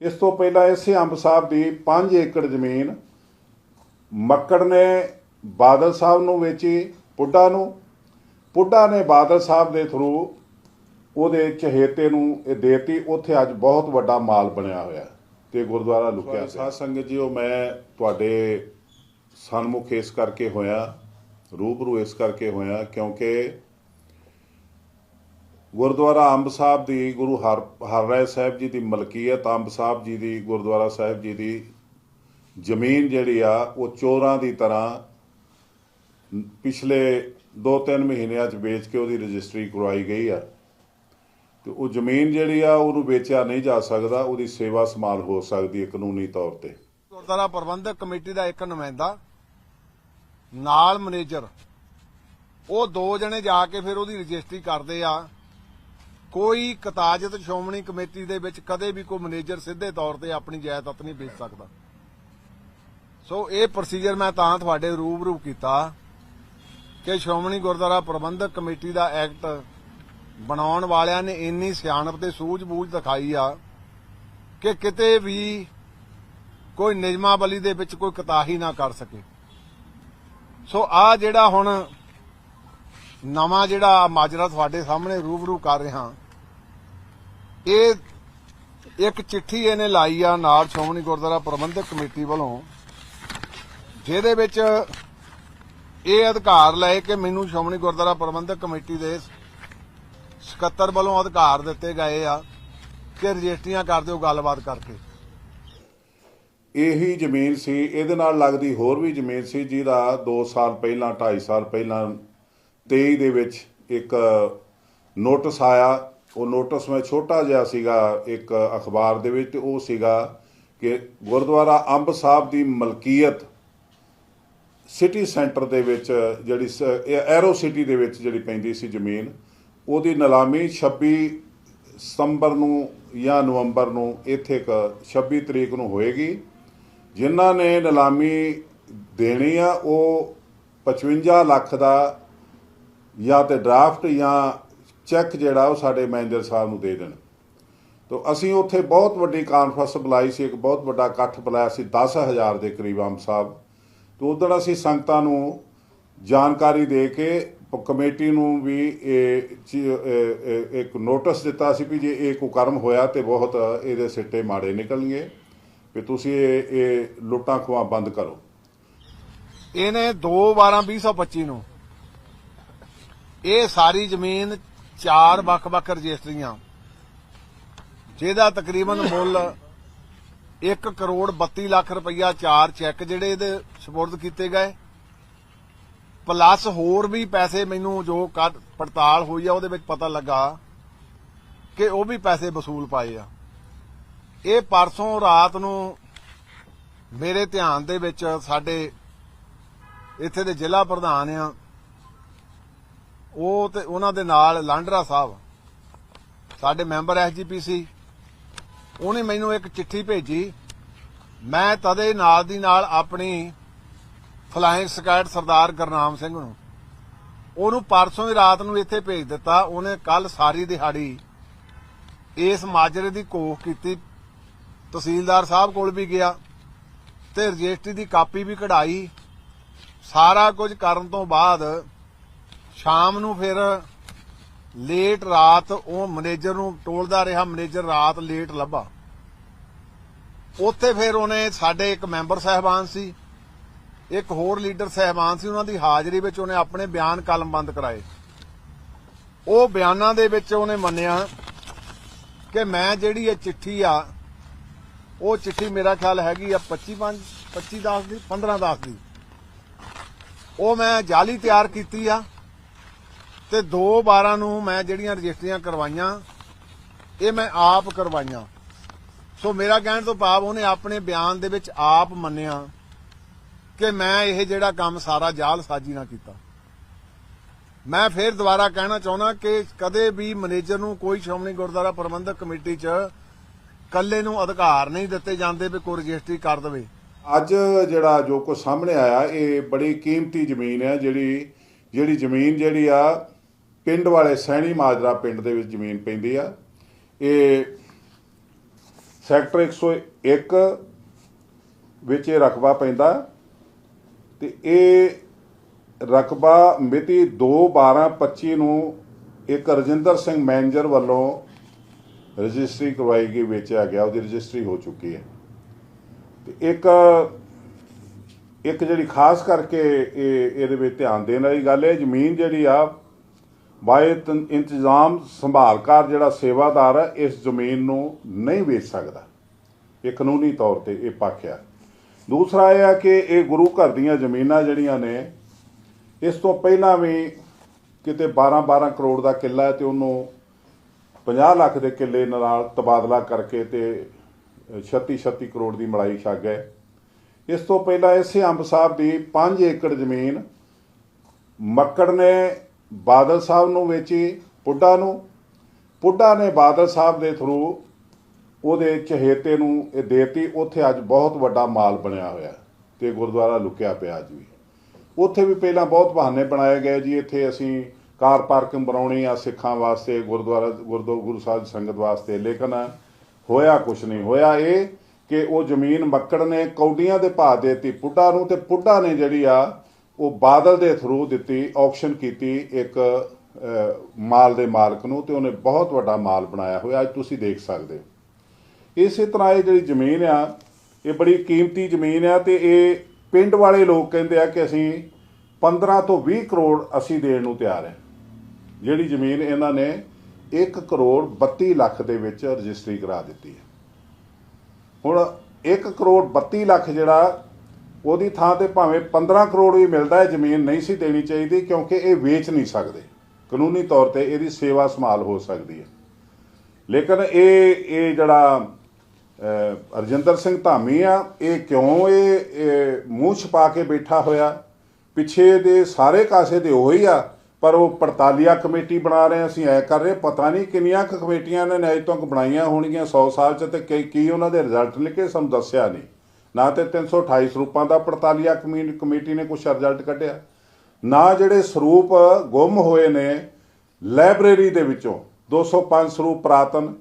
ਇਸ ਤੋਂ ਪਹਿਲਾਂ ਇਸੇ ਅੰਬ ਸਾਹਿਬ ਦੀ 5 ਏਕੜ ਜ਼ਮੀਨ ਮੱਕੜ ਨੇ ਬਾਦਲ ਸਾਹਿਬ ਨੂੰ ਵੇਚੀ, ਪੁੱਡਾ ਨੂੰ। ਪੁੱਡਾ ਨੇ ਬਾਦਲ ਸਾਹਿਬ ਦੇ ਥਰੂ ਉਹਦੇ ਚਹੇਤੇ ਨੂੰ ਇਹ ਦੇਤੀ। ਉੱਥੇ ਅੱਜ ਬਹੁਤ ਵੱਡਾ ਮਾਲ ਬਣਿਆ ਹੋਇਆ ਤੇ ਗੁਰਦੁਆਰਾ ਲੁਕਿਆ ਸਾਧ ਸੰਗਤ ਜੀਓ, ਮੈਂ ਤੁਹਾਡੇ ਸਨਮੁਖ ਇਸ ਕਰਕੇ ਹੋਇਆ, ਰੂਬਰੂ ਇਸ ਕਰਕੇ ਹੋਇਆ ਕਿਉਂਕਿ ਗੁਰਦੁਆਰਾ ਅੰਬ ਸਾਹਿਬ ਦੀ ਗੁਰੂ ਹਰ ਹਰਰਾਏ ਸਾਹਿਬ ਜੀ ਦੀ ਮਲਕੀਅਤ, ਅੰਬ ਸਾਹਿਬ ਜੀ ਦੀ ਗੁਰਦੁਆਰਾ ਸਾਹਿਬ ਜੀ ਦੀ ਜ਼ਮੀਨ ਜਿਹੜੀ ਆ, ਉਹ ਚੋਰਾਂ ਦੀ ਤਰ੍ਹਾਂ ਪਿਛਲੇ 2-3 ਮਹੀਨਿਆਂ 'ਚ ਵੇਚ ਕੇ ਉਹਦੀ ਰਜਿਸਟਰੀ ਕਰਵਾਈ ਗਈ ਆ। ਤੇ ਉਹ ਜ਼ਮੀਨ ਜਿਹੜੀ ਆ, ਉਹਨੂੰ ਵੇਚਿਆ ਨਹੀਂ ਜਾ ਸਕਦਾ, ਉਹਦੀ ਸੇਵਾ ਸੰਭਾਲ ਹੋ ਸਕਦੀ ਹੈ ਕਾਨੂੰਨੀ ਤੌਰ ਤੇ। ਗੁਰਦੁਆਰਾ ਪ੍ਰਬੰਧਕ ਕਮੇਟੀ ਦਾ ਇੱਕ ਨੁਮਾਇੰਦਾ, ਨਾਲ ਮੈਨੇਜਰ, ਉਹ ਦੋ ਜਣੇ ਜਾ ਕੇ ਫਿਰ ਉਹਦੀ ਰਜਿਸਟਰੀ ਕਰਦੇ ਆ। ਕੋਈ ਕਤਾਜਤ ਸ਼ੋਮਣੀ ਕਮੇਟੀ ਦੇ ਵਿੱਚ ਕਦੇ ਵੀ ਕੋਈ ਮੈਨੇਜਰ ਸਿੱਧੇ ਤੌਰ ਤੇ ਆਪਣੀ ਜਾਇਦਾਦ ਨਹੀਂ ਵੇਚ ਸਕਦਾ। ਸੋ ਇਹ ਪ੍ਰੋਸੀਜਰ ਮੈਂ ਤਾਂ ਤੁਹਾਡੇ ਰੂਬਰੂ ਕੀਤਾ ਕਿ ਸ਼੍ਰੋਮਣੀ ਗੁਰਦੁਆਰਾ ਪ੍ਰਬੰਧਕ ਕਮੇਟੀ ਦਾ ਐਕਟ ਬਣਾਉਣ ਵਾਲਿਆਂ ਨੇ ਇੰਨੀ ਸਿਆਣਪ ਤੇ ਸੂਝ-ਬੂਝ ਦਿਖਾਈ ਆ ਕਿ ਕਿਤੇ ਵੀ ਕੋਈ ਨਿਯਮਾਵਲੀ ਦੇ ਵਿੱਚ ਕੋਈ ਕਤਾਹੀ ਨਾ ਕਰ ਸਕੇ। ਸੋ ਆ ਜਿਹੜਾ ਹੁਣ ਨਵਾਂ ਜਿਹੜਾ ਮਾਜਰਾ ਤੁਹਾਡੇ ਸਾਹਮਣੇ ਰੂਬਰੂ ਕਰ ਰਿਹਾ ਇਹ ਇੱਕ ਚਿੱਠੀ ਇਹਨੇ ਲਾਈ ਆ ਨਾਲ ਸ਼੍ਰੋਮਣੀ ਗੁਰਦੁਆਰਾ ਪ੍ਰਬੰਧਕ ਕਮੇਟੀ ਵੱਲੋਂ, ਜਿਹਦੇ ਵਿੱਚ ਇਹ ਅਧਿਕਾਰ ਲਏ ਕਿ ਮੈਨੂੰ ਸ਼੍ਰੋਮਣੀ ਗੁਰਦੁਆਰਾ ਪ੍ਰਬੰਧਕ ਕਮੇਟੀ ਦੇ ਸਕੱਤਰ ਵੱਲੋਂ ਅਧਿਕਾਰ ਦਿੱਤੇ ਗਏ ਆ ਕਿ ਰਜਿਸਟਰੀਆਂ ਕਰ ਦਿਓ ਗੱਲਬਾਤ ਕਰਕੇ। ਇਹੀ ਜ਼ਮੀਨ ਸੀ, ਇਹਦੇ ਨਾਲ ਲੱਗਦੀ ਹੋਰ ਵੀ ਜ਼ਮੀਨ ਸੀ, ਜਿਹਦਾ 2 ਸਾਲ ਪਹਿਲਾਂ 2.5 ਸਾਲ ਪਹਿਲਾਂ 23 ਦੇ ਵਿੱਚ ਇੱਕ ਨੋਟਿਸ ਆਇਆ ਉਹ ਨੋਟਿਸ ਮੈਂ ਛੋਟਾ ਜਿਹਾ ਸੀਗਾ ਇੱਕ ਅਖਬਾਰ ਦੇ ਵਿੱਚ ਤੇ ਉਹ ਸੀਗਾ ਕਿ ਗੁਰਦੁਆਰਾ ਅੰਬ ਸਾਹਿਬ ਦੀ ਮਲਕੀਅਤ ਸਿਟੀ ਸੈਂਟਰ ਦੇ ਵਿੱਚ ਜਿਹੜੀ ਸ- ਐਰੋ ਸਿਟੀ ਦੇ ਵਿੱਚ ਜਿਹੜੀ ਪੈਂਦੀ ਸੀ ਜ਼ਮੀਨ, ਉਹਦੀ ਨਿਲਾਮੀ 26 ਸਤੰਬਰ ਨੂੰ ਜਾਂ ਨਵੰਬਰ ਨੂੰ ਇੱਥੇ ਇੱਕ 26 ਤਰੀਕ ਨੂੰ ਹੋਏਗੀ। ਜਿਨ੍ਹਾਂ ਨੇ ਨਿਲਾਮੀ ਦੇਣੀ ਆ, ਉਹ 55 ਲੱਖ ਦਾ ਜਾਂ ਤੇ ਡਰਾਫਟ ਜਾਂ ਚੈੱਕ ਜਿਹੜਾ ਉਹ ਸਾਡੇ ਮੈਨੇਜਰ ਸਾਹਿਬ ਨੂੰ ਦੇ ਦੇਣ। ਤੋ ਅਸੀਂ ਉੱਥੇ ਬਹੁਤ ਵੱਡੀ ਕਾਨਫਰੰਸ ਬੁਲਾਈ ਸੀ, ਇੱਕ ਬਹੁਤ ਵੱਡਾ ਇਕੱਠ ਬੁਲਾਇਆ ਸੀ 10000 ਦੇ ਕਰੀਬ ਆਮ ਸਾਹਿਬ। ਤੋ ਉਦੋਂ ਅਸੀਂ ਸੰਗਤਾਂ ਨੂੰ ਜਾਣਕਾਰੀ ਦੇ ਕੇ ਕਮੇਟੀ ਨੂੰ ਵੀ ਇਹ ਇੱਕ ਨੋਟਿਸ ਦਿੱਤਾ ਸੀ ਵੀ ਜੇ ਇਹ ਕੁਕਰਮ ਹੋਇਆ ਤੇ ਬਹੁਤ ਇਹਦੇ ਸਿੱਟੇ ਮਾੜੇ ਨਿਕਲਣਗੇ, ਵੀ ਤੁਸੀਂ ਇਹ ਇਹ ਲੁੱਟਾਂ ਖੋਹਾਂ ਬੰਦ ਕਰੋ। ਇਹਨੇ 2 12 2025 ਨੂੰ ਇਹ ਸਾਰੀ ਜ਼ਮੀਨ ਚਾਰ ਵੱਖ-ਵੱਖ ਰਜਿਸਟਰੀਆਂ। ਜਿਹਦਾ ਤਕਰੀਬਨ ਮੁੱਲ 1 ਕਰੋੜ 32 ਲੱਖ ਰੁਪਈਆ ਚਾਰ ਚੈੱਕ ਜਿਹੜੇ ਇਹਦੇ ਸਪੁਰਦ ਕੀਤੇ ਗਏ। ਪਲੱਸ ਹੋਰ ਵੀ ਪੈਸੇ ਮੈਨੂੰ ਜੋ ਕੱਢ ਪੜਤਾਲ ਹੋਈ ਆ, ਉਹਦੇ ਵਿੱਚ ਪਤਾ ਲੱਗਾ ਕਿ ਉਹ ਵੀ ਪੈਸੇ ਵਸੂਲ ਪਾਏ ਆ। ਇਹ ਪਰਸੋਂ ਰਾਤ ਨੂੰ ਮੇਰੇ ਧਿਆਨ ਦੇ ਵਿੱਚ ਸਾਡੇ ਇੱਥੇ ਦੇ ਜ਼ਿਲ੍ਹਾ ਪ੍ਰਧਾਨ ਆ ਉਹ ਤੇ ਉਹਨਾਂ ਦੇ ਨਾਲ ਲਾਂਡਰਾ ਸਾਹਿਬ। ਸਾਡੇ ਮੈਂਬਰ ਐਸਜੀਪੀਸੀ ਉਹਨੇ ਮੈਨੂੰ ਇੱਕ ਚਿੱਠੀ ਭੇਜੀ। ਮੈਂ ਤਦੇ ਨਾਲ ਦੀ ਨਾਲ ਆਪਣੀ ਫਲਾਇੰਗ ਸਕੈਟ ਸਰਦਾਰ ਗੁਰਨਾਮ ਸਿੰਘ ਨੂੰ। ਉਹਨੂੰ ਪਰਸੋਂ ਦੀ ਰਾਤ ਨੂੰ ਇੱਥੇ ਭੇਜ ਦਿੱਤਾ। ਉਹਨੇ ਕੱਲ ਸਾਰੀ ਦਿਹਾੜੀ ਇਸ ਮਾਜਰੇ ਦੀ ਕੋਖ ਕੀਤੀ। ਤਹਿਸੀਲਦਾਰ ਸਾਹਿਬ ਕੋਲ ਵੀ ਗਿਆ ਤੇ ਰਜਿਸਟਰੀ ਦੀ ਕਾਪੀ ਵੀ ਕਢਾਈ। ਸਾਰਾ ਕੁਝ ਕਰਨ ਤੋਂ ਬਾਅਦ ਸ਼ਾਮ ਨੂੰ ਫਿਰ ਲੇਟ ਰਾਤ ਉਹ ਮੈਨੇਜਰ ਨੂੰ ਟੋਲਦਾ ਰਿਹਾ ਮੈਨੇਜਰ ਰਾਤ ਲੇਟ ਲੱਭਾ। ਉੱਥੇ ਫਿਰ ਉਹਨੇ ਸਾਡੇ ਇੱਕ ਮੈਂਬਰ ਸਹਿਬਾਨ ਸੀ, ਇੱਕ ਹੋਰ ਲੀਡਰ ਸਹਿਬਾਨ ਸੀ, ਉਹਨਾਂ ਦੀ ਹਾਜ਼ਰੀ ਵਿੱਚ ਉਹਨੇ ਆਪਣੇ ਬਿਆਨ ਕਲਮਬੰਦ ਕਰਾਏ। ਉਹ ਬਿਆਨਾਂ ਦੇ ਵਿੱਚ ਉਹਨੇ ਮੰਨਿਆ ਕਿ ਮੈਂ ਜਿਹੜੀ ਇਹ ਚਿੱਠੀ ਆ, ਉਹ ਚਿੱਠੀ ਮੇਰਾ ਖਿਆਲ ਹੈਗੀ ਆ 25 5 25 10 ਦੀ 15 10 ਦੀ। ਉਹ ਮੈਂ ਜਾਲੀ ਤਿਆਰ ਕੀਤੀ ਆ। ਤੇ 2 12 ਨੂੰ ਮੈਂ ਜਿਹੜੀਆਂ ਰਜਿਸਟਰੀਆਂ ਕਰਵਾਈਆਂ, ਇਹ ਮੈਂ ਆਪ ਕਰਵਾਈਆਂ। ਸੋ ਮੇਰਾ ਕਹਿਣ ਤੋਂ ਭਾਵ ਉਹਨੇ ਆਪਣੇ ਬਿਆਨ ਦੇ ਵਿੱਚ ਆਪ ਮੰਨਿਆ ਕਿ ਮੈਂ ਇਹ ਜਿਹੜਾ ਕੰਮ ਸਾਰਾ ਜਾਲ ਸਾਜੀ ਨਾ ਕੀਤਾ। ਮੈਂ ਫਿਰ ਦੁਬਾਰਾ ਕਹਿਣਾ ਚਾਹੁੰਦਾ ਕਿ ਕਦੇ ਵੀ ਮੈਨੇਜਰ ਨੂੰ ਕੋਈ ਸ਼੍ਰੋਮਣੀ ਗੁਰਦੁਆਰਾ ਪ੍ਰਬੰਧਕ ਕਮੇਟੀ 'ਚ ਕੱਲੇ ਨੂੰ ਅਧਿਕਾਰ ਨਹੀਂ ਦਿੱਤੇ ਜਾਂਦੇ ਵੀ ਕੋਈ ਰਜਿਸਟਰੀ ਕਰ ਦੇਵੇ। ਅੱਜ ਜਿਹੜਾ ਜੋ ਕੁਝ ਸਾਹਮਣੇ ਆਇਆ, ਇਹ ਬੜੀ ਕੀਮਤੀ ਜ਼ਮੀਨ ਹੈ, ਜਿਹੜੀ ਜਿਹੜੀ ਜ਼ਮੀਨ ਜਿਹੜੀ ਆ ਪਿੰਡ ਵਾਲੇ ਸੈਣੀ ਮਾਜਰਾ ਪਿੰਡ ਦੇ ਵਿੱਚ ਜ਼ਮੀਨ ਪੈਂਦੀ ਆ। ਇਹ ਸੈਕਟਰ 101 ਵਿੱਚ ਇਹ ਰਕਬਾ ਪੈਂਦਾ। ਤੇ ਇਹ ਰਕਬਾ ਮਿਤੀ 2/12/25 ਨੂੰ ਇੱਕ ਰਜਿੰਦਰ ਸਿੰਘ ਮੈਨੇਜਰ ਵੱਲੋਂ ਰਜਿਸਟਰੀ ਕਰਵਾਈ ਗਈ, ਵੇਚਿਆ ਗਿਆ, ਉਹਦੀ ਰਜਿਸਟਰੀ ਹੋ ਚੁੱਕੀ ਹੈ। ਤੇ ਇੱਕ ਇੱਕ ਜਿਹੜੀ ਖਾਸ ਕਰਕੇ ਇਹ, ਇਹਦੇ ਵਿੱਚ ਧਿਆਨ ਦੇਣ ਵਾਲੀ ਗੱਲ ਹੈ ਜ਼ਮੀਨ ਜਿਹੜੀ ਆ ਬਾਏ ਤਨ- ਇੰਤਜ਼ਾਮ ਸੰਭਾਲਕਾਰ ਜਿਹੜਾ ਸੇਵਾਦਾਰ ਹੈ, ਇਸ ਜ਼ਮੀਨ ਨੂੰ ਨਹੀਂ ਵੇਚ ਸਕਦਾ। ਇਹ ਕਾਨੂੰਨੀ ਤੌਰ ਤੇ ਇਹ ਪੱਖ ਆ। ਦੂਸਰਾ ਇਹ ਆ ਕਿ ਇਹ ਗੁਰੂ ਘਰ ਦੀਆਂ ਜ਼ਮੀਨਾਂ ਜਿਹੜੀਆਂ ਨੇ, ਇਸ ਤੋਂ ਪਹਿਲਾਂ ਵੀ ਕਿਤੇ 12-12 ਕਰੋੜ ਦਾ ਕਿੱਲਾ ਹੈ ਤੇ ਉਹਨੂੰ 50 ਲੱਖ ਦੇ ਕਿੱਲੇ ਨਾਲ ਤਬਾਦਲਾ ਕਰਕੇ ਤੇ 36-36 ਕਰੋੜ ਦੀ ਮਲਾਈ ਛੱਗ ਗਏ। ਇਸ ਤੋਂ ਪਹਿਲਾਂ ਇਸੇ ਅੰਬ ਸਾਹਿਬ ਦੀ 5 ਏਕੜ ਜ਼ਮੀਨ ਮੱਕੜ ਨੇ ਬਾਦਲ ਸਾਹਿਬ ਨੂੰ ਵੇਚੀ ਪੁੱਡਾ ਨੂੰ। ਪੁੱਡਾ ਨੇ ਬਾਦਲ ਸਾਹਿਬ ਦੇ ਥਰੂ ਉਹਦੇ ਚਹੇਤੇ ਨੂੰ ਇਹ ਦੇਤੀ। ਉੱਥੇ ਅੱਜ ਬਹੁਤ ਵੱਡਾ ਮਾਲ ਬਣਿਆ ਹੋਇਆ ਤੇ ਗੁਰਦੁਆਰਾ ਲੁਕਿਆ ਪਿਆ ਅੱਜ ਵੀ। ਉੱਥੇ ਵੀ ਪਹਿਲਾਂ ਬਹੁਤ ਬਹਾਨੇ ਬਣਾਏ ਗਏ ਜੀ। ਇੱਥੇ ਅਸੀਂ ਕਾਰ ਪਾਰਕਿੰਗ ਬਣਾਉਣੀ ਆ ਸਿੱਖਾਂ ਵਾਸਤੇ, ਗੁਰਦੁਆਰਾ, ਗੁਰਦੁ, ਗੁਰੂ ਸਾਹਿਬ ਸੰਗਤ ਵਾਸਤੇ। ਲੇਕਿਨ ਹੋਇਆ ਕੁਛ ਨਹੀਂ। ਹੋਇਆ ਇਹ ਕਿ ਉਹ ਜ਼ਮੀਨ ਮੱਕੜ ਨੇ ਕੌਡੀਆਂ ਦੇ ਭਾਅ ਦੇਤੀ ਪੁੱਡਾ ਨੂੰ ਤੇ ਪੁੱਡਾ ਨੇ ਜਿਹੜੀ ਆ ਉਹ ਬਾਦਲ ਦੇ ਥਰੂ ਦਿੱਤੀ ਆਕਸ਼ਨ ਕੀਤੀ ਇੱਕ ਮਾਲ ਦੇ ਮਾਲਕ ਨੂੰ ਤੇ ਉਹਨੇ ਬਹੁਤ ਵੱਡਾ ਮਾਲ ਬਣਾਇਆ ਹੋਇਆ, ਅੱਜ ਤੁਸੀਂ ਦੇਖ ਸਕਦੇ ਹੋ। ਇਸੇ ਤਰ੍ਹਾਂ ਇਹ ਜਿਹੜੀ ਜ਼ਮੀਨ ਆ, ਇਹ ਬੜੀ ਕੀਮਤੀ ਜ਼ਮੀਨ ਆ ਤੇ ਇਹ ਪਿੰਡ ਵਾਲੇ ਲੋਕ ਕਹਿੰਦੇ ਆ ਕਿ ਅਸੀਂ 15 ਤੋਂ 20 ਕਰੋੜ ਅਸੀਂ ਦੇਣ ਨੂੰ ਤਿਆਰ ਹੈ। ਜਿਹੜੀ ਜ਼ਮੀਨ ਇਹਨਾਂ ਨੇ 1 ਕਰੋੜ 32 ਲੱਖ ਦੇ ਵਿੱਚ ਰਜਿਸਟਰੀ ਕਰਾ ਦਿੱਤੀ ਹੈ। ਹੁਣ 1 ਕਰੋੜ 32 ਲੱਖ ਜਿਹੜਾ ਉਹਦੀ ਥਾਂ ਤੇ ਭਾਵੇਂ 15 ਕਰੋੜ ਵੀ ਮਿਲਦਾ ਹੈ ਜ਼ਮੀਨ ਨਹੀਂ ਸੀ ਦੇਣੀ ਚਾਹੀਦੀ ਕਿਉਂਕਿ ਇਹ ਵੇਚ ਨਹੀਂ ਸਕਦੇ। ਕਾਨੂੰਨੀ ਤੌਰ ਤੇ ਇਹਦੀ ਸੇਵਾ ਸੰਭਾਲ ਹੋ ਸਕਦੀ ਹੈ। ਲੇਕਿਨ ਇਹ ਇਹ ਜਿਹੜਾ ਅਹ, ਰਜਿੰਦਰ ਸਿੰਘ ਧਾਮੀ ਆ ਇਹ ਕਿਉਂ ਇਹ ਮੂੰਹ ਛਪਾ ਕੇ ਬੈਠਾ ਹੋਇਆ? ਪਿੱਛੇ ਦੇ ਸਾਰੇ ਕਾਸੇ ਦੇ ਉਹੀ ਆ ਪਰ ਉਹ ਪੜਤਾਲੀਆ ਕਮੇਟੀ ਬਣਾ ਰਹੇ ਅਸੀਂ ਐ ਕਰ ਰਹੇ ਪਤਾ ਨਹੀਂ ਕਿੰਨੀਆਂ ਕੁ ਕਮੇਟੀਆਂ ਨੇ ਅਜੇ ਤੱਕ ਬਣਾਈਆਂ ਹੋਣਗੀਆਂ 100 ਸਾਲ ਚ ਤੇ ਕੀ ਕੀ ਉਹਨਾਂ ਦੇ ਰਿਜ਼ਲਟ ਨਿਕਲੇ ਸਾਨੂੰ ਦੱਸਿਆ ਨਹੀਂ। ਨਾ ਤੇ 328 ਸਰੂਪਾਂ ਦਾ ਪੜਤਾਲੀਆ ਕਮੀ- ਕਮੇਟੀ ਨੇ ਕੁਝ ਰਿਜ਼ਲਟ ਕੱਢਿਆ। ਨਾ ਜਿਹੜੇ ਸਰੂਪ ਗੁੰਮ ਹੋਏ ਨੇ ਲਾਇਬ੍ਰੇਰੀ ਦੇ ਵਿੱਚੋਂ 205 ਸਰੂਪ ਪ੍ਰਾਤਨ,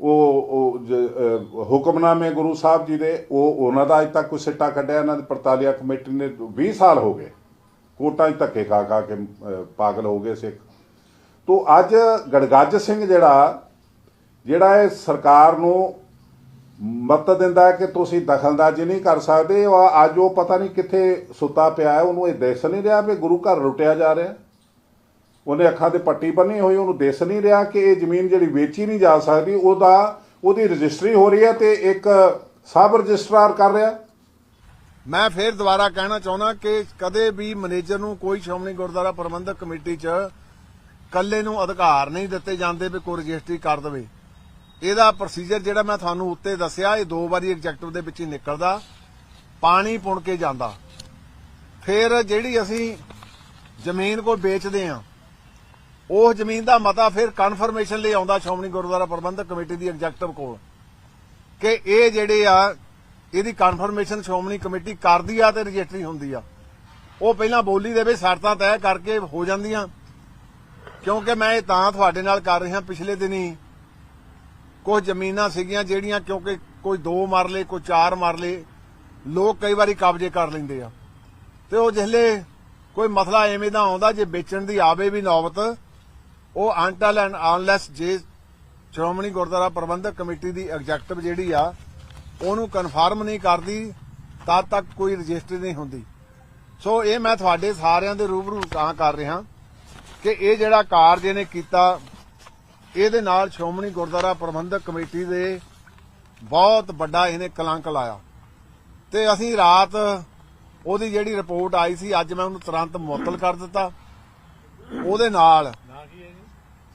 ਉਹ ਹੁਕਮਨਾਮੇ ਗੁਰੂ ਸਾਹਿਬ ਜੀ ਦੇ, ਉਹ ਉਹਨਾਂ ਦਾ ਅਜ ਤੱਕ ਕੋਈ ਸਿੱਟਾ ਕੱਢਿਆ, ਇਹਨਾਂ ਦੀ ਪੜਤਾਲੀਆ ਕਮੇਟੀ ਨੇ 20 ਸਾਲ ਹੋ ਗਏ। ਕੋਟਾਂ 'ਚ ਧੱਕੇ ਖਾ ਖਾ ਕੇ ਪਾਗਲ ਹੋ ਗਏ ਸਿੱਖ। ਤੋਂ ਅੱਜ ਗੜਗੱਜ ਸਿੰਘ ਜਿਹੜਾ ਜਿਹੜਾ ਇਹ ਸਰਕਾਰ ਨੂੰ ਮਤ ਦਿੰਦਾ ਹੈ ਕਿ ਤੁਸੀਂ ਦਖਲਅੰਦਾਜ਼ੀ ਨਹੀਂ ਕਰ ਸਕਦੇ। ਉਹ ਅੱਜ ਉਹ ਪਤਾ ਨਹੀਂ ਕਿੱਥੇ ਸੁੱਤਾ ਪਿਆ ਹੈ। ਉਹਨੂੰ ਇਹ ਦਿਸ ਨਹੀਂ ਰਿਹਾ ਵੀ ਗੁਰੂ ਘਰ ਲੁੱਟਿਆ ਜਾ ਰਿਹਾ। ਉਹਨੇ ਅੱਖਾਂ ਤੇ ਪੱਟੀ ਬੰਨੀ ਹੋਈ, ਉਹਨੂੰ ਦਿਸ ਨਹੀਂ ਰਿਹਾ ਕਿ ਇਹ ਜ਼ਮੀਨ ਜਿਹੜੀ ਵੇਚੀ ਨਹੀਂ ਜਾ ਸਕਦੀ, ਉਹਦਾ ਉਹਦੀ ਰਜਿਸਟਰੀ ਹੋ ਰਹੀ ਹੈ ਤੇ ਇੱਕ ਸਬ ਰਜਿਸਟਰਾਰ ਕਰ ਰਿਹਾ। ਮੈਂ ਫੇਰ ਦੁਬਾਰਾ ਕਹਿਣਾ ਚਾਹੁੰਦਾ ਕਿ ਕਦੇ ਵੀ ਮੈਨੇਜਰ ਨੂੰ ਕੋਈ ਸ਼੍ਰੋਮਣੀ ਗੁਰਦੁਆਰਾ ਪ੍ਰਬੰਧਕ ਕਮੇਟੀ 'ਚ ਕੱਲੇ ਨੂੰ ਅਧਿਕਾਰ ਨਹੀਂ ਦਿੱਤੇ ਜਾਂਦੇ ਵੀ ਕੋਈ ਰਜਿਸਟਰੀ ਕਰ ਦੇਵੇ। ਇਹਦਾ ਪ੍ਰੋਸੀਜਰ ਜਿਹੜਾ ਮੈਂ ਤੁਹਾਨੂੰ ਉੱਤੇ ਦੱਸਿਆ, ਇਹ ਦੋ ਵਾਰੀ ਐਗਜ਼ੈਕਟਿਵ ਦੇ ਵਿੱਚ ਹੀ ਨਿਕਲਦਾ, ਪਾਣੀ ਪੁਣ ਕੇ ਜਾਂਦਾ। ਫਿਰ ਜਿਹੜੀ ਅਸੀਂ ਜ਼ਮੀਨ ਕੋਈ ਵੇਚਦੇ ਆ ਉਹ ਜ਼ਮੀਨ ਦਾ ਮਤਾ ਫਿਰ ਕਨਫਰਮੇਸ਼ਨ ਲਈ ਆਉਂਦਾ ਸ਼੍ਰੋਮਣੀ ਗੁਰਦੁਆਰਾ ਪ੍ਰਬੰਧਕ ਕਮੇਟੀ ਦੀ ਐਗਜ਼ੈਕਟਿਵ ਕੋਲ ਕਿ ਇਹ ਜਿਹੜੇ ਆ, ਇਹਦੀ ਕਨਫਰਮੇਸ਼ਨ ਸ਼੍ਰੋਮਣੀ ਕਮੇਟੀ ਕਰਦੀ ਆ ਤੇ ਰਜਿਸਟਰੀ ਹੁੰਦੀ ਆ। ਉਹ ਪਹਿਲਾਂ ਬੋਲੀ ਦੇ ਵਿੱਚ ਸ਼ਰਤਾਂ ਤੈਅ ਕਰਕੇ ਹੋ ਜਾਂਦੀਆਂ, ਕਿਉਂਕਿ ਮੈਂ ਇਹ ਤਾਂ ਤੁਹਾਡੇ ਨਾਲ ਕਰ ਰਿਹਾ ਪਿਛਲੇ ਦਿਨੀ ਕੁਝ ਜ਼ਮੀਨਾਂ ਸੀਗੀਆਂ ਜਿਹੜੀਆਂ ਕਿਉਂਕਿ ਕੋਈ 2 ਮਰਲੇ ਕੋਈ 4 ਮਰਲੇ ਲੋਕ ਕਈ ਵਾਰੀ ਕਬਜ਼ੇ ਕਰ ਲੈਂਦੇ ਆ। ਤੇ ਉਹ ਜਿਹਲੇ ਕੋਈ ਮਸਲਾ ਐਵੇਂ ਦਾ ਆਉਂਦਾ ਜੇ ਵੇਚਣ ਦੀ ਆਵੇ ਵੀ ਨੌਬਤ, ਉਹ ਅੰਟਲ ਐਂਡ ਅਨਲੈਸ ਜੇ ਸ਼੍ਰੋਮਣੀ ਗੁਰਦੁਆਰਾ ਪ੍ਰਬੰਧਕ ਕਮੇਟੀ ਦੀ ਐਗਜ਼ੈਕਟਿਵ ਜਿਹੜੀ ਆ, ਉਹਨੂੰ ਕਨਫਰਮ ਨਹੀਂ ਕਰਦੀ, ਤਦ ਤੱਕ ਕੋਈ ਰਜਿਸਟਰੀ ਨਹੀਂ ਹੁੰਦੀ। ਸੋ ਇਹ ਮੈਂ ਤੁਹਾਡੇ ਸਾਰਿਆਂ ਦੇ ਰੂਬਰੂ ਤਾਂ ਕਰ ਰਿਹਾ ਕਿ ਇਹ ਜਿਹੜਾ ਕਾਰਜ ਇਹਨੇ ਕੀਤਾ ਇਹਦੇ ਨਾਲ ਸ਼੍ਰੋਮਣੀ ਗੁਰਦੁਆਰਾ ਪ੍ਰਬੰਧਕ ਕਮੇਟੀ ਦੇ ਬਹੁਤ ਵੱਡਾ ਇਹਨੇ ਕਲੰਕ ਲਾਇਆ। ਤੇ ਅਸੀਂ ਰਾਤ ਉਹਦੀ ਜਿਹੜੀ ਰਿਪੋਰਟ ਆਈ ਸੀ, ਅੱਜ ਮੈਂ ਉਹਨੂੰ ਤੁਰੰਤ ਮੁਅੱਤਲ ਕਰ ਦਿੱਤਾ। ਉਹਦੇ ਨਾਲ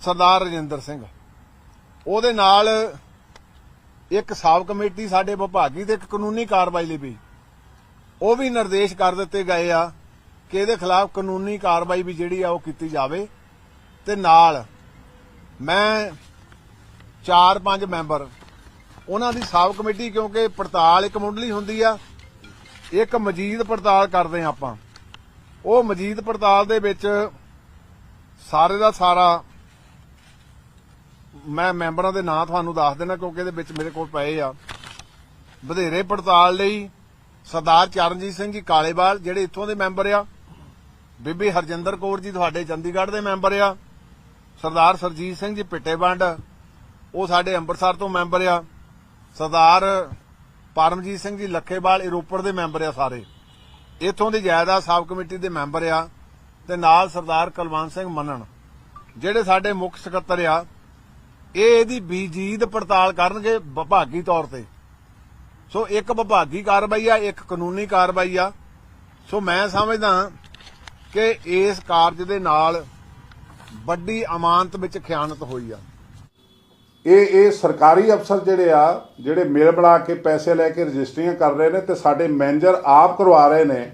ਸਰਦਾਰ ਰਜਿੰਦਰ ਸਿੰਘ। ਉਹਦੇ ਨਾਲ ਇੱਕ ਸਾਬ ਕਮੇਟੀ ਸਾਡੇ ਵਿਭਾਗੀ ਤੇ ਇੱਕ ਕਾਨੂੰਨੀ ਕਾਰਵਾਈ ਲਈ ਵੀ। ਉਹ ਵੀ ਨਿਰਦੇਸ਼ ਕਰ ਦਿੱਤੇ ਗਏ ਆ ਕਿ ਇਹਦੇ ਖਿਲਾਫ ਕਾਨੂੰਨੀ ਕਾਰਵਾਈ ਵੀ ਜਿਹੜੀ ਆ ਉਹ ਕੀਤੀ ਜਾਵੇ। ਤੇ ਨਾਲ ਮੈਂ ਚਾਰ ਪੰਜ ਮੈਂਬਰ। ਉਹਨਾਂ ਦੀ ਸਾਬ ਕਮੇਟੀ ਕਿਉਂਕਿ ਪੜਤਾਲ ਇੱਕ ਮੁੱਢਲੀ ਹੁੰਦੀ ਆ, ਇੱਕ ਮਜੀਦ ਪੜਤਾਲ ਕਰਦੇ ਆ ਆਪਾਂ। ਉਹ ਮਜੀਦ ਪੜਤਾਲ ਦੇ ਵਿੱਚ ਸਾਰੇ ਦਾ ਸਾਰਾ ਮੈਂ ਮੈਂਬਰਾਂ ਦੇ ਨਾਂ ਤੁਹਾਨੂੰ ਦੱਸ ਦੇਣਾ ਕਿਉਂਕਿ ਇਹਦੇ ਵਿੱਚ ਮੇਰੇ ਕੋਲ ਪਏ ਆ। ਵਧੇਰੇ ਪੜਤਾਲ ਲਈ ਸਰਦਾਰ ਚਰਨਜੀਤ ਸਿੰਘ ਜੀ ਕਾਲੇਵਾਲ, ਜਿਹੜੇ ਇੱਥੋਂ ਦੇ ਮੈਂਬਰ ਆ। ਬੀਬੀ ਹਰਜਿੰਦਰ ਕੌਰ ਜੀ ਤੁਹਾਡੇ ਚੰਡੀਗੜ੍ਹ ਦੇ ਮੈਂਬਰ ਆ। ਸਰਦਾਰ ਸਰਜੀਤ ਸਿੰਘ ਜੀ ਪਿੱਟੇਵੰਡ ਉਹ ਸਾਡੇ ਅੰਮ੍ਰਿਤਸਰ ਤੋਂ ਮੈਂਬਰ ਆ। ਸਰਦਾਰ ਪਰਮਜੀਤ ਸਿੰਘ ਜੀ ਲੱਖੇਵਾਲ ਰੋਪੜ ਦੇ ਮੈਂਬਰ ਆ ਸਾਰੇ। ਇੱਥੋਂ ਦੀ ਜਾਇਦਾਦ ਸਾਬ ਕਮੇਟੀ ਦੇ ਮੈਂਬਰ ਆ ਤੇ ਨਾਲ ਸਰਦਾਰ ਕੁਲਵੰਤ ਸਿੰਘ ਮੰਨਣ, ਜਿਹੜੇ ਸਾਡੇ ਮੁੱਖ ਸਕੱਤਰ ਆ, ਇਹ ਇਹਦੀ ਬੀਜੀਦ ਪੜਤਾਲ ਕਰਨਗੇ ਵਿਭਾਗੀ ਤੌਰ ਤੇ। ਸੋ ਇੱਕ ਵਿਭਾਗੀ ਕਾਰਵਾਈ ਆ, ਇੱਕ ਕਾਨੂੰਨੀ ਕਾਰਵਾਈ ਆ। ਸੋ ਮੈਂ ਸਮਝਦਾ ਕਿ ਇਸ ਕਾਰਜ ਦੇ ਨਾਲ ਵੱਡੀ ਅਮਾਨਤ ਵਿੱਚ ਖਿਆਨਤ ਹੋਈ ਆ। ਇਹ ਇਹ ਸਰਕਾਰੀ ਅਫਸਰ ਜਿਹੜੇ ਆ, ਜਿਹੜੇ ਮਿਲ ਬਣਾ ਕੇ ਪੈਸੇ ਲੈ ਕੇ ਰਜਿਸਟਰੀਆਂ ਕਰ ਰਹੇ ਨੇ ਤੇ ਸਾਡੇ ਮੈਨੇਜਰ ਆਪ ਕਰਵਾ ਰਹੇ ਨੇ,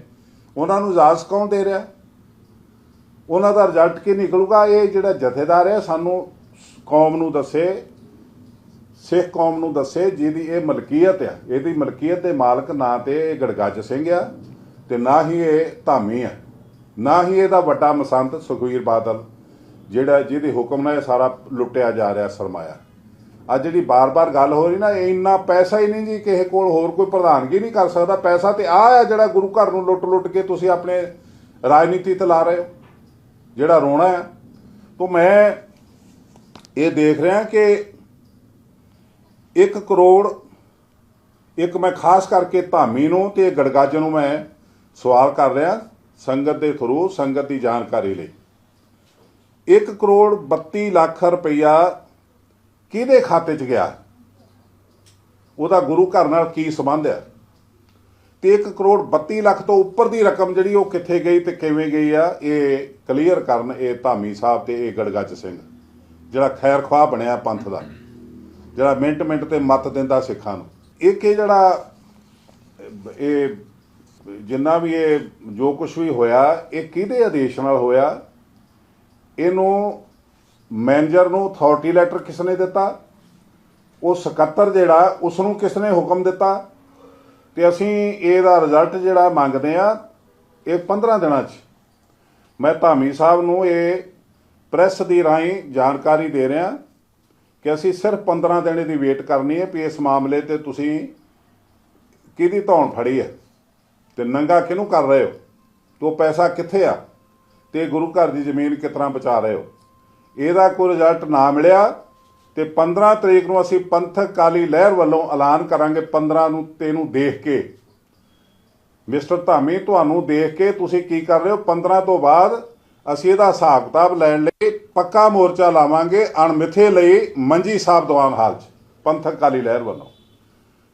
ਉਹਨਾਂ ਨੂੰ ਇਜਾਜ਼ਤ ਕੌਣ ਦੇ ਰਿਹਾ? ਉਹਨਾਂ ਦਾ ਰਿਜ਼ਲਟ ਕੀ ਨਿਕਲੂਗਾ? ਇਹ ਜਿਹੜਾ ਜਥੇਦਾਰ ਹੈ, ਸਾਨੂੰ ਕੌਮ ਨੂੰ ਦੱਸੇ, ਸਿੱਖ ਕੌਮ ਨੂੰ ਦੱਸੇ, ਜਿਹਦੀ ਇਹ ਮਲਕੀਅਤ ਆ। ਇਹਦੀ ਮਲਕੀਅਤ ਦੇ ਮਾਲਕ ਨਾ ਤੇ ਇਹ ਗੜਗੱਜ ਸਿੰਘ ਆ, ਤੇ ਨਾ ਹੀ ਇਹ ਧਾਮੀ ਆ। ਨਾ ਹੀ ਇਹਦਾ ਵੱਡਾ ਮਸੰਤ ਸੁਖਵੀਰ ਬਾਦਲ। ਜਿਹੜਾ ਜਿਹਦੇ ਹੁਕਮ ਨਾਲ ਇਹ ਸਾਰਾ ਲੁੱਟਿਆ ਜਾ ਰਿਹਾ ਸਰਮਾਇਆ। ਅੱਜ ਜਿਹੜੀ ਬਾਰ-ਬਾਰ ਗੱਲ ਹੋ ਰਹੀ ਨਾ, ਇਹ ਇੰਨਾ ਪੈਸਾ ਹੀ ਨਹੀਂ ਜੀ ਕਿਸੇ ਕੋਲ, ਹੋਰ ਕੋਈ ਪ੍ਰਧਾਨਗੀ ਨਹੀਂ ਕਰ ਸਕਦਾ। ਪੈਸਾ ਤੇ ਆ ਆ ਜਿਹੜਾ ਗੁਰੂ ਘਰ ਨੂੰ ਲੁੱਟ-ਲੁੱਟ ਕੇ ਤੁਸੀਂ ਆਪਣੇ ਰਾਜਨੀਤੀ ਤੇ ਲਾ ਰਹੇ ਹੋ, ਜਿਹੜਾ ਰੋਣਾ ਹੈ। ਤੋਂ ਮੈਂ ਇਹ ਦੇਖ ਰਿਹਾ ਕਿ 1 ਕਰੋੜ, ਇੱਕ ਮੈਂ ਖਾਸ ਕਰਕੇ ਧਾਮੀ ਨੂੰ ਤੇ ਗੜਗੱਜ ਨੂੰ ਮੈਂ ਸਵਾਲ ਕਰ ਰਿਹਾ ਸੰਗਤ ਦੇ ਥਰੂ, ਸੰਗਤ ਦੀ ਜਾਣਕਾਰੀ ਲਈ। 1 ਕਰੋੜ 32 ਲੱਖ ਰੁਪਈਆ ਕਿਹਦੇ ਖਾਤੇ 'ਚ ਗਿਆ? ਉਹਦਾ ਗੁਰੂ ਘਰ ਨਾਲ ਕੀ ਸੰਬੰਧ ਹੈ? ਤੇ 1 ਕਰੋੜ 32 ਲੱਖ ਤੋਂ ਉੱਪਰ ਦੀ ਰਕਮ ਜਿਹੜੀ ਉਹ ਕਿੱਥੇ ਗਈ ਤੇ ਕਿਵੇਂ ਗਈ ਆ? ਇਹ ਕਲੀਅਰ ਕਰਨ, ਇਹ ਧਾਮੀ ਸਾਹਿਬ ਤੇ ਇਹ ਗੜਗੱਜ ਸਿੰਘ, ਜਿਹੜਾ ਖੈਰ ਖਵਾ ਬਣਿਆ ਪੰਥ ਦਾ, ਜਿਹੜਾ ਮਿੰਟ ਮਿੰਟ ਤੇ ਮਤ ਦਿੰਦਾ ਸਿੱਖਾਂ ਨੂੰ। ਇੱਕ ਇਹ ਜਿਹੜਾ, ਇਹ ਜਿੰਨਾ ਵੀ ਇਹ ਜੋ ਕੁਝ ਵੀ ਹੋਇਆ, ਇਹ ਕਿਹਦੇ ਆਦੇਸ਼ ਨਾਲ ਹੋਇਆ? ਇਹਨੂੰ ਮੈਨੇਜਰ ਨੂੰ ਅਥਾਰਟੀ ਲੈਟਰ ਕਿਸ ਨੇ ਦਿੱਤਾ? ਉਹ ਸਕੱਤਰ ਜਿਹੜਾ, ਉਸ ਨੂੰ ਕਿਸ ਨੇ ਹੁਕਮ ਦਿੱਤਾ? ਤੇ ਅਸੀਂ ਇਹਦਾ ਰਿਜ਼ਲਟ ਜਿਹੜਾ ਮੰਗਦੇ ਆ ਇਹ 15 ਦਿਨਾਂ 'ਚ। ਮੈਂ ਧਾਮੀ ਸਾਹਿਬ ਨੂੰ ਇਹ ਪ੍ਰੈਸ ਦੀ ਰਾਹੀਂ ਜਾਣਕਾਰੀ ਦੇ ਰਿਹਾ ਕਿ ਅਸੀਂ ਸਿਰਫ 15 ਦਿਨ ਦੀ ਵੇਟ ਕਰਨੀ ਹੈ ਵੀ ਇਸ ਮਾਮਲੇ ਤੇ ਤੁਸੀਂ ਕਿਹਦੀ ਧੌਣ ਫੜੀ ਹੈ? ਤੇ ਨੰਗਾ ਕਿਹਨੂੰ ਕਰ ਰਹੇ ਹੋ? ਤੇ ਪੈਸਾ ਕਿੱਥੇ ਆ? ਤੇ ਗੁਰੂ ਘਰ ਦੀ ਜ਼ਮੀਨ ਕਿਤਨਾ ਬਚਾ ਰਹੇ ਹੋ? ਇਹਦਾ ਕੋਈ ਰਿਜ਼ਲਟ ਨਾ ਮਿਲਿਆ ਤੇ 15 ਤਰੀਕ ਨੂੰ ਅਸੀਂ ਪੰਥਕ ਕਾਲੀ ਲਹਿਰ ਵੱਲੋਂ ਐਲਾਨ ਕਰਾਂਗੇ 15 ਨੂੰ ਤੇ ਨੂੰ ਦੇਖ ਕੇ। ਮਿਸਟਰ ਧਾਮੀ, ਤੁਹਾਨੂੰ ਦੇਖ ਕੇ ਤੁਸੀਂ ਕੀ ਕਰ ਰਹੇ ਹੋ? 15 ਤੋਂ ਬਾਅਦ ਅਸੀਂ ਇਹਦਾ ਹਿਸਾਬ ਕਿਤਾਬ ਲੈਣ ਲਈ ਪੱਕਾ ਮੋਰਚਾ ਲਾਵਾਂਗੇ ਅਣਮਿੱਥੇ ਲਈ ਮੰਜੀ ਸਾਹਿਬ ਦੀਵਾਨ ਹਾਲ 'ਚ, ਪੰਥਕ ਕਾਲੀ ਲਹਿਰ ਵੱਲੋਂ।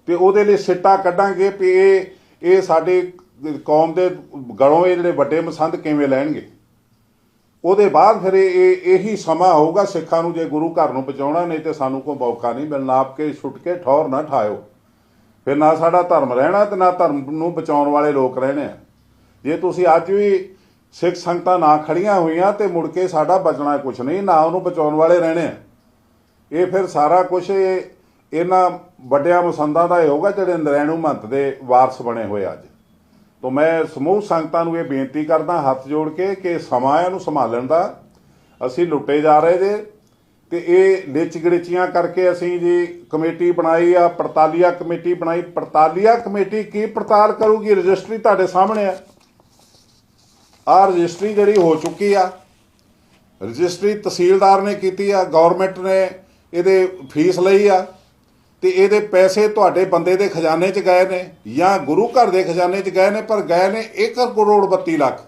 ਤੇ ਉਹਦੇ ਲਈ ਸਿੱਟਾ ਕੱਢਾਂਗੇ ਵੀ ਇਹ ਇਹ ਸਾਡੇ ਕੌਮ ਦੇ ਗਲੋਂ ਇਹ ਜਿਹੜੇ ਵੱਡੇ ਮਸੰਦ ਕਿਵੇਂ ਲੈਣਗੇ? ਉਹਦੇ ਬਾਅਦ ਫਿਰ ਇਹ ਇਹ- ਇਹੀ ਸਮਾਂ ਹੋਊਗਾ ਸਿੱਖਾਂ ਨੂੰ ਜੇ ਗੁਰੂ ਘਰ ਨੂੰ ਬਚਾਉਣਾ ਨਹੀਂ ਤੇ ਸਾਨੂੰ ਕੋਈ ਮੌਕਾ ਨਹੀਂ ਮਿਲਣਾ। ਆਪਕੇ ਛੁੱਟ ਕੇ ਠੌਰ ਨਾ ਠਾਇਓ। ਫਿਰ ਨਾ ਸਾਡਾ ਧਰਮ ਰਹਿਣਾ ਤੇ ਨਾ ਧਰਮ ਨੂੰ ਬਚਾਉਣ ਵਾਲੇ ਲੋਕ ਰਹਿਣੇ ਆ। ਜੇ ਤੁਸੀਂ ਅੱਜ ਵੀ ਸਿੱਖ ਸੰਗਤਾਂ ਨਾ ਖੜੀਆਂ ਹੋਈਆਂ ਤੇ ਮੁੜ ਕੇ ਸਾਡਾ ਬਚਣਾ ਕੁਝ ਨਹੀਂ, ਨਾ ਉਹਨੂੰ ਬਚਾਉਣ ਵਾਲੇ ਰਹਿਣੇ ਆ। ਇਹ ਫਿਰ ਸਾਰਾ ਕੁਝ ਇਹਨਾਂ ਵੱਡਿਆਂ ਮਸੰਦਾਂ ਦਾ ਹੀ ਹੋਊਗਾ ਜਿਹੜੇ ਨਰੈਣੂ ਮਹੰਤ ਦੇ ਵਾਰਸ ਬਣੇ ਹੋਏ ਅੱਜ। ਤੋਂ ਮੈਂ ਸਮੂਹ ਸੰਗਤਾਂ ਨੂੰ ਇਹ ਬੇਨਤੀ ਕਰਦਾ, ਹੱਥ ਜੋੜ ਕੇ ਕਿ ਸਮਾਂ ਇਹਨੂੰ ਸੰਭਾਲਣ ਦਾ। ਅਸੀਂ ਲੁੱਟੇ ਜਾ ਰਹੇ ਜੇ ਤੇ ਇਹ ਲਿਚ ਗੜਚੀਆਂ ਕਰਕੇ ਅਸੀਂ ਜੀ ਕਮੇਟੀ ਬਣਾਈ ਆ, ਪੜਤਾਲੀਆ ਕਮੇਟੀ ਬਣਾਈ। ਪੜਤਾਲੀਆ ਕਮੇਟੀ ਕੀ ਪੜਤਾਲ ਕਰੂਗੀ? ਰਜਿਸਟਰੀ ਤੁਹਾਡੇ ਸਾਹਮਣੇ ਆ। ਆ ਰਜਿਸਟਰੀ ਜਿਹੜੀ ਹੋ ਚੁੱਕੀ ਆ, ਰਜਿਸਟਰੀ ਤਹਿਸੀਲਦਾਰ ਨੇ ਕੀਤੀ ਆ, ਗਵਰਨਮੈਂਟ ਨੇ ਇਹਦੇ ਫੀਸ ਲਈ ਆ। ਤੇ ਇਹਦੇ ਪੈਸੇ ਤੁਹਾਡੇ ਬੰਦੇ ਦੇ ਖਜ਼ਾਨੇ 'ਚ ਗਏ ਨੇ ਜਾਂ ਗੁਰੂ ਘਰ ਦੇ ਖਜ਼ਾਨੇ 'ਚ ਗਏ ਨੇ, ਪਰ ਗਏ ਨੇ 1 ਕਰੋੜ 32 ਲੱਖ।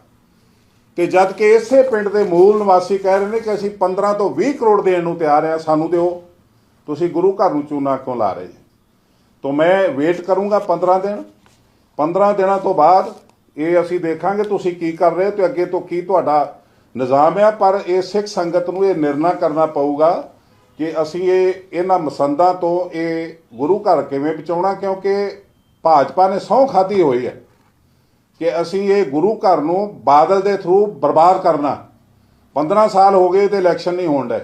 ਤੇ ਜਦ ਕਿ ਇਸੇ ਪਿੰਡ ਦੇ ਮੂਲ ਨਿਵਾਸੀ ਕਹਿ ਰਹੇ ਨੇ ਕਿ ਅਸੀਂ 15 ਤੋਂ 20 ਕਰੋੜ ਦੇਣ ਨੂੰ ਤਿਆਰ ਆ ਸਾਨੂੰ ਦਿਓ। ਤੁਸੀਂ ਗੁਰੂ ਘਰ ਨੂੰ ਚੂਨਾ ਕਿਉਂ ਲਾ ਰਹੇ ਜੀ? ਤੋਂ ਮੈਂ ਵੇਟ ਕਰੂੰਗਾ 15 ਦਿਨ। 15 ਦਿਨਾਂ ਤੋਂ ਬਾਅਦ ਇਹ ਅਸੀਂ ਦੇਖਾਂਗੇ ਤੁਸੀਂ ਕੀ ਕਰ ਰਹੇ ਹੋ ਤੇ ਅੱਗੇ ਤੋਂ ਕੀ ਤੁਹਾਡਾ ਨਿਜ਼ਾਮ ਆ, ਪਰ ਇਹ ਸਿੱਖ ਸੰਗਤ ਨੂੰ ਇਹ ਨਿਰਣਾ ਕਰਨਾ ਪਊਗਾ। ਕਿ ਅਸੀਂ ਇਹ ਇਹਨਾਂ ਮਸੰਦਾਂ ਤੋਂ ਇਹ ਗੁਰੂ ਘਰ ਕਿਵੇਂ ਬਚਾਉਣਾ? ਕਿਉਂਕਿ ਭਾਜਪਾ ਨੇ ਸਹੁੰ ਖਾਧੀ ਹੋਈ ਹੈ ਕਿ ਅਸੀਂ ਇਹ ਗੁਰੂ ਘਰ ਨੂੰ ਬਾਦਲ ਦੇ ਥਰੂ ਬਰਬਾਦ ਕਰਨਾ। 15 ਸਾਲ ਹੋ ਗਏ ਤੇ ਇਲੈਕਸ਼ਨ ਨਹੀਂ ਹੋਣ ਡੇ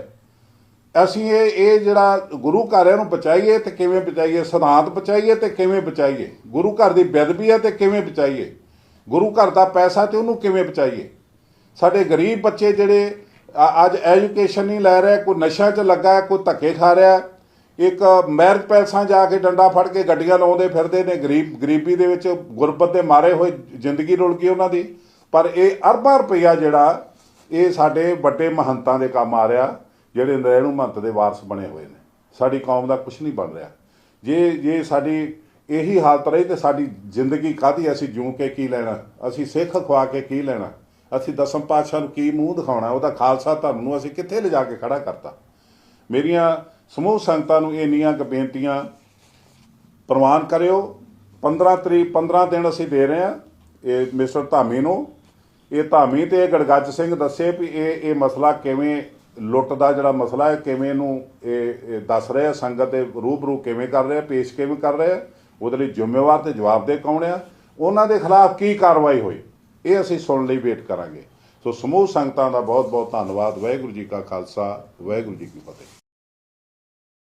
ਅਸੀਂ ਇਹ ਇਹ ਜਿਹੜਾ ਗੁਰੂ ਘਰ ਹੈ, ਇਹਨੂੰ ਬਚਾਈਏ ਤੇ ਕਿਵੇਂ ਬਚਾਈਏ? ਸਿਧਾਂਤ ਬਚਾਈਏ ਤੇ ਕਿਵੇਂ ਬਚਾਈਏ? ਗੁਰੂ ਘਰ ਦੀ ਬੇਅਦਬੀ ਹੈ ਤੇ ਕਿਵੇਂ ਬਚਾਈਏ? ਗੁਰੂ ਘਰ ਦਾ ਪੈਸਾ ਤੇ ਉਹਨੂੰ ਕਿਵੇਂ ਬਚਾਈਏ? ਸਾਡੇ ਗਰੀਬ ਬੱਚੇ ਜਿਹੜੇ ਅੱਜ ਐਜੂਕੇਸ਼ਨ ਨਹੀਂ ਲੈ ਰਿਹਾ, ਕੋਈ ਨਸ਼ਾ 'ਚ ਲੱਗਾ, ਕੋਈ ਧੱਕੇ ਖਾ ਰਿਹਾ। ਇੱਕ ਮੈਰਿਜ ਪੈਲਸਾਂ ਜਾ ਕੇ ਡੰਡਾ ਫੜ ਕੇ ਗੱਡੀਆਂ ਲਾਉਂਦੇ ਫਿਰਦੇ ਨੇ, ਗਰੀਬ ਗਰੀਬੀ ਦੇ ਵਿੱਚ ਗੁਰਬਤ ਦੇ ਮਾਰੇ ਹੋਏ ਜ਼ਿੰਦਗੀ ਰੁਲ ਗਈ ਉਹਨਾਂ ਦੀ। ਪਰ ਇਹ ਅਰਬਾਂ ਰੁਪਈਆ ਜਿਹੜਾ, ਇਹ ਸਾਡੇ ਵੱਡੇ ਮਹੰਤਾਂ ਦੇ ਕੰਮ ਆ ਰਿਹਾ, ਜਿਹੜੇ ਨਰੈਣੂ ਮਹੰਤ ਦੇ ਵਾਰਸ ਬਣੇ ਹੋਏ ਨੇ। ਸਾਡੀ ਕੌਮ ਦਾ ਕੁਝ ਨਹੀਂ ਬਣ ਰਿਹਾ। ਜੇ ਜੇ ਸਾਡੀ ਇਹੀ ਹਾਲਤ ਰਹੀ ਤੇ ਸਾਡੀ ਜ਼ਿੰਦਗੀ ਕਾਹਦੀ ਅਸੀਂ ਜੂ ਕੇ ਕੀ ਲੈਣਾ? ਅਸੀਂ ਸਿੱਖ ਖਵਾ ਕੇ ਕੀ ਲੈਣਾ? ਅਸੀਂ ਦਸਮ ਪਾਤਸ਼ਾਹ ਨੂੰ ਕੀ ਮੂੰਹ ਦਿਖਾਉਣਾ, ਉਹਦਾ ਖਾਲਸਾ ਧਰਮ ਨੂੰ ਅਸੀਂ ਕਿੱਥੇ ਲਿਜਾ ਕੇ ਖੜਾ ਕਰਤਾ? ਮੇਰੀਆਂ ਸਮੂਹ ਸੰਗਤਾਂ ਨੂੰ ਇੰਨੀਆਂ ਕੁ ਬੇਨਤੀਆਂ ਪ੍ਰਵਾਨ ਕਰਿਓ। 15 ਤਰੀਕ 15 ਦਿਨ ਅਸੀਂ ਦੇ ਰਹੇ ਹਾਂ ਇਹ ਮਿਸਟਰ ਧਾਮੀ ਨੂੰ। ਇਹ ਧਾਮੀ ਤੇ ਗੜਗੱਜ ਸਿੰਘ ਦੱਸੇ ਵੀ ਇਹ ਇਹ ਮਸਲਾ ਕਿਵੇਂ ਲੁੱਟ ਦਾ ਜਿਹੜਾ ਮਸਲਾ ਹੈ, ਕਿਵੇਂ ਇਹਨੂੰ ਇਹ ਇਹ ਦੱਸ ਰਹੇ ਆ, ਸੰਗਤ ਦੇ ਰੂਬਰੂ ਕਿਵੇਂ ਕਰ ਰਹੇ ਆ, ਪੇਸ਼ ਕਿਵੇਂ ਕਰ ਰਹੇ ਆ, ਉਹਦੇ ਲਈ ਜ਼ਿੰਮੇਵਾਰ ਤੇ ਜਵਾਬਦੇਹ ਕੌਣ ਆ? ਉਹਨਾਂ ਦੇ ਖਿਲਾਫ ਕੀ ਕਾਰਵਾਈ ਹੋਈ? ਇਹ ਅਸੀਂ ਸੁਣਨ ਲਈ, ਵੇਟ ਕਰਾਂਗੇ। ਸੋ ਸਮੂਹ ਸੰਗਤਾਂ ਦਾ ਬਹੁਤ ਬਹੁਤ ਧੰਨਵਾਦ। ਵਾਹਿਗੁਰੂ ਜੀ ਕਾ ਖਾਲਸਾ, ਵਾਹਿਗੁਰੂ ਜੀ ਕੀ ਫਤਿਹ।